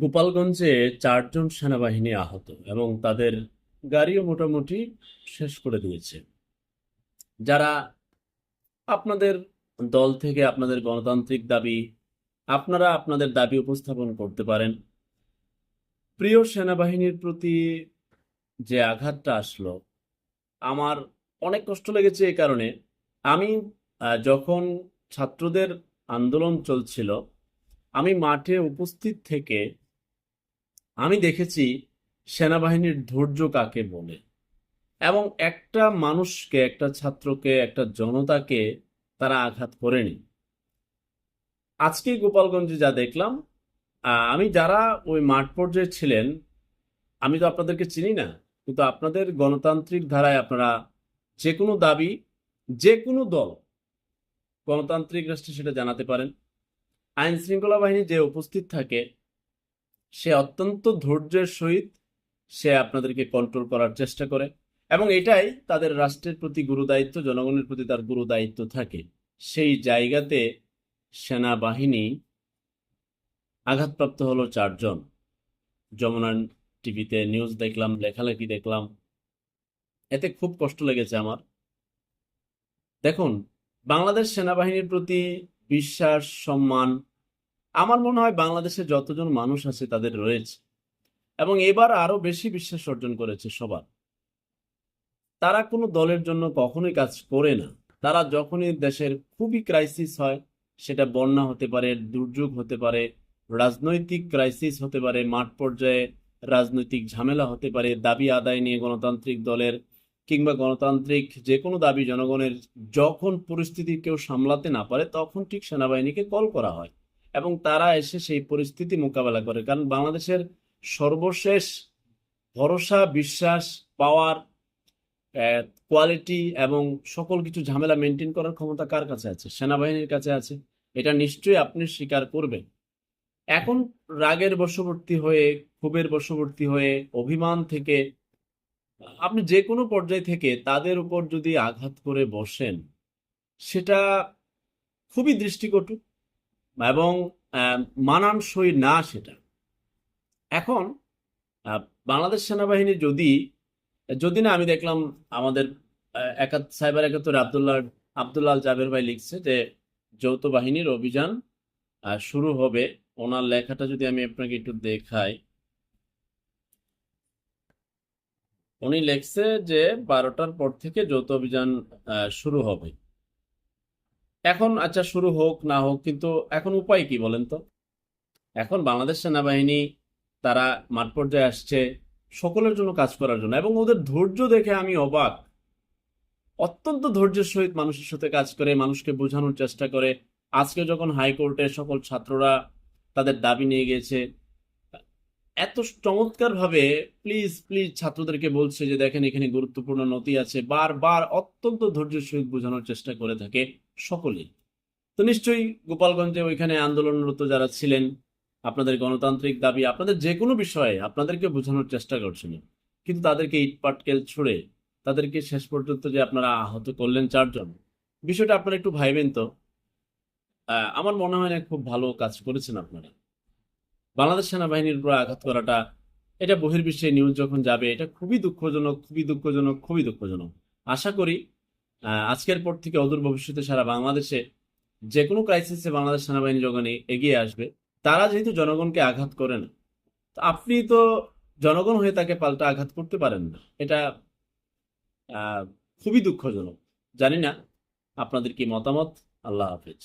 গোপালগঞ্জে চারজন সেনাবাহিনী আহত এবং তাদের গাড়িও মোটামুটি শেষ করে দিয়েছে। যারা আপনাদের দল থেকে আপনাদের গণতান্ত্রিক দাবি, আপনারা আপনাদের দাবি উপস্থাপন করতে পারেন। প্রিয় সেনাবাহিনীর প্রতি যে আঘাতটা আসলো, আমার অনেক কষ্ট লেগেছে এই কারণে। আমি যখন ছাত্রদের আন্দোলন চলছিল, আমি মাঠে উপস্থিত থেকে আমি দেখেছি সেনাবাহিনীর ধৈর্য কাকে বলে এবং একটা মানুষকে, একটা ছাত্রকে, একটা জনতাকে তারা আঘাত করেনি। আজকে গোপালগঞ্জে যা দেখলাম আমি যারা ওই মাঠ পর্যায়ে ছিলেন, আমি তো আপনাদেরকে চিনি না, কিন্তু আপনাদের গণতান্ত্রিক ধারায় আপনারা যে কোনো দাবি, যে কোনো দল গণতান্ত্রিক রাষ্ট্রে সেটা জানাতে পারেন। আইন শৃঙ্খলা বাহিনী যে উপস্থিত থাকে সে অত্যন্ত ধৈর্যের সহিত সে আপনাদেরকে কন্ট্রোল করার চেষ্টা করে এবং এটাই তাদের রাষ্ট্রের প্রতি গুরুদায়িত্ব, জনগণের প্রতি তার গুরুদায়িত্ব থাকে। সেই জায়গাতে সেনাবাহিনী আঘাতপ্রাপ্ত হলো চারজন। যমুনা টিভিতে নিউজ দেখলাম, লেখালেখি দেখলাম। এতে খুব কষ্ট লেগেছে আমার। দেখুন, বাংলাদেশ সেনাবাহিনীর প্রতি বিশ্বাস, সম্মান আমার মনে হয় বাংলাদেশে যতজন মানুষ আছে তাদের রয়েছে। এবং এবার আরও বেশি বিশ্বাস অর্জন করেছে সবার। তারা কোনো দলের জন্য কখনোই কাজ করে না। তারা যখনই দেশের খুবই ক্রাইসিস হয়, সেটা বন্যা হতে পারে, দুর্যোগ হতে পারে, রাজনৈতিক ক্রাইসিস হতে পারে, মাঠ পর্যায়ে রাজনৈতিক ঝামেলা হতে পারে, দাবি আদায় নিয়ে গণতান্ত্রিক দলের কিংবা গণতান্ত্রিক যে কোনো দাবি জনগণের যখন পরিস্থিতি কেউ সামলাতে না পারে, তখন ঠিক সেনাবাহিনীকে কল করা হয়। এবং তারা এসে সেই পরিস্থিতি মোকাবেলা করে। কারণ বাংলাদেশের সর্বশেষ ভরসা, বিশ্বাস পাওয়ার কোয়ালিটি এবং সকল কিছু ঝামেলা মেনটেন করার ক্ষমতা কার কাছে আছে? সেনাবাহিনীর কাছে আছে। এটা নিশ্চয়ই আপনি স্বীকার করবেন। এখন রাগের বশবর্তী হয়ে, ক্ষোভের বশবর্তী হয়ে, অভিমান থেকে আপনি যে কোনো পর্যায় থেকে তাদের উপর যদি আঘাত করে বসেন, সেটা খুবই দৃষ্টিকটু এবং মানানসই না সেটা। এখন বাংলাদেশ সেনাবাহিনী যদি যদি না, আমি দেখলাম আমাদের একাত, সাইবার একাত্তর আবদুল্লাহ, আবদুল্লাল জাবের ভাই লিখছে যে, যৌথ বাহিনীর অভিযান শুরু হবে। ওনার লেখাটা যদি আমি আপনাকে একটু দেখাই। উনি লেখছে যে, বারোটার পর থেকে যৌথ অভিযান শুরু হবে। এখন আচ্ছা শুরু হোক, না হোক, কিন্তু এখন উপায় কি বলেন তো? এখন বাংলাদেশ সেনাবাহিনী, তারা মাঠ পর্যায়ে আসছে সকলের জন্য কাজ করার জন্য এবং ওদের ধৈর্য দেখে আমি অবাক। অত্যন্ত ধৈর্যের সহিত মানুষের সাথে কাজ করে, মানুষকে বোঝানোর চেষ্টা করে। আজকে যখন হাইকোর্টে সকল ছাত্ররা তাদের দাবি নিয়ে গেছে এত চমৎকার ভাবে প্লিজ প্লিজ ছাত্রদেরকে বলছে যে দেখেন এখানে গুরুত্বপূর্ণ নথি আছে, বারবার অত্যন্ত ধৈর্যের সহিত বোঝানোর চেষ্টা করে থাকে সকলেই তো নিশ্চয়ই গোপালগঞ্জে ওইখানে আন্দোলনরত যারা ছিলেন, আপনাদের গণতান্ত্রিক দাবি, আপনাদের যে কোনো বিষয়ে আপনাদেরকে বোঝানোর চেষ্টা করছিলেন কিন্তু তাদেরকে ইট পাটকেল ছুড়ে তাদেরকে শেষ পর্যন্ত যে আপনারা আহত করলেন চারজন, বিষয়টা আপনারা একটু ভাইবেন তো। আমার মনে হয় না খুব ভালো কাজ করেছেন আপনারা। বাংলাদেশ সেনাবাহিনীর উপর আঘাত করাটা, এটা বহির্বিশ্বে নিউজ যখন যাবে, এটা খুবই দুঃখজনক খুবই দুঃখজনক খুবই দুঃখজনক। আশা করি আজকের পর থেকে অদূর ভবিষ্যতে সারা বাংলাদেশে যে কোনো ক্রাইসিসে বাংলাদেশ সেনাবাহিনী যখন এগিয়ে আসবে, তারা যেহেতু জনগণকে আঘাত করে না আপনি তো জনগণ হয়ে তাকে পাল্টা আঘাত করতে পারেন না। এটা খুবই দুঃখজনক। জানি না, আপনাদের কি মতামত? আল্লাহ হাফেজ।